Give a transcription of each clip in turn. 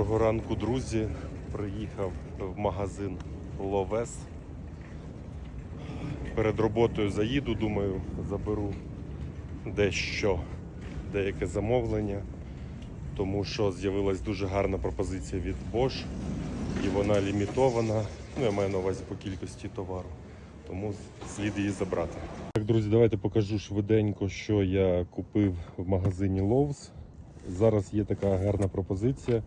Доброго ранку, друзі. Приїхав в магазин Ловес. Перед роботою заїду, думаю, заберу дещо, деяке замовлення, тому що з'явилась дуже гарна пропозиція від Bosch і вона лімітована. Ну, я маю на увазі по кількості товару, тому слід її забрати. Так, друзі, давайте покажу швиденько, що я купив в магазині Lowe's. Зараз є така гарна пропозиція.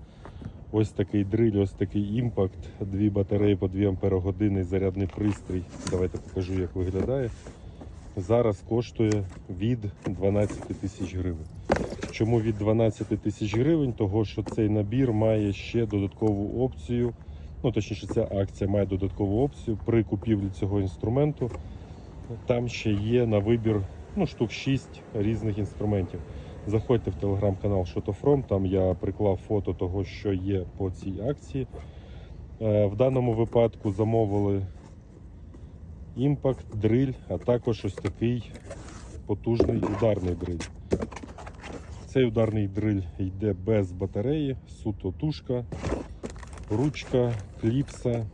Ось такий дриль, ось такий імпакт, дві батареї по 2 Ампер-години, зарядний пристрій. Давайте покажу, як виглядає. Зараз коштує від 12 тисяч гривень. Чому від 12 тисяч гривень? Того, що цей набір має ще додаткову опцію. Ну, точніше, ця акція має додаткову опцію при купівлі цього інструменту. Там ще є на вибір ну, штук 6 різних інструментів. Заходьте в телеграм-канал Шотофром, там я приклав фото того, що є по цій акції. Е, В даному випадку замовили імпакт, дриль, а також ось такий потужний ударний дриль. Цей ударний дриль йде без батареї, суто тушка, ручка, кліпса.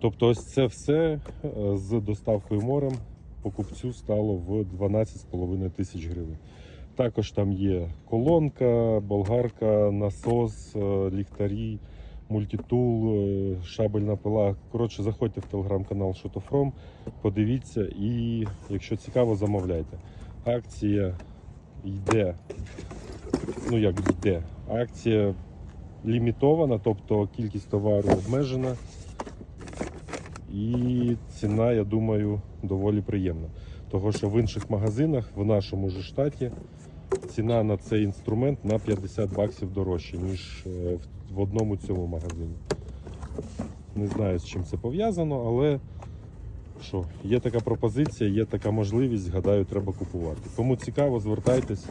Тобто ось це все е, з доставкою морем покупцю стало в 12,5 тисяч гривень. Також там є колонка, болгарка, насос, е, ліхтарі, мультитул, е, шабельна пила. Коротше, заходьте в телеграм-канал Шотофром, подивіться і, якщо цікаво, замовляйте. Акція йде, ну як йде, акція лімітована, тобто кількість товару обмежена. І ціна, я думаю, доволі приємна. Того, що в інших магазинах, в нашому ж штаті, ціна на цей інструмент на 50 баксів дорожче, ніж е, в- одному цьому магазині. Не знаю, з чим це пов'язано, але що, є така пропозиція, є така можливість, гадаю, треба купувати. Кому цікаво, звертайтесь.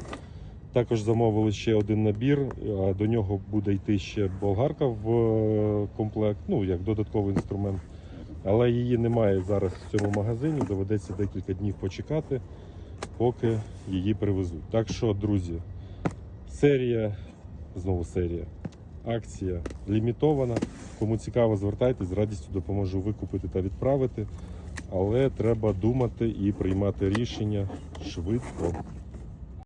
Також замовили ще один набір, а до нього буде йти ще болгарка в е, комплект, ну як додатковий інструмент. Але її немає зараз в цьому магазині, доведеться декілька днів почекати, поки її привезуть. Так що, друзі, серія, знову серія, акція лімітована. Кому цікаво, звертайтесь, з радістю допоможу викупити та відправити. Але треба думати і приймати рішення швидко.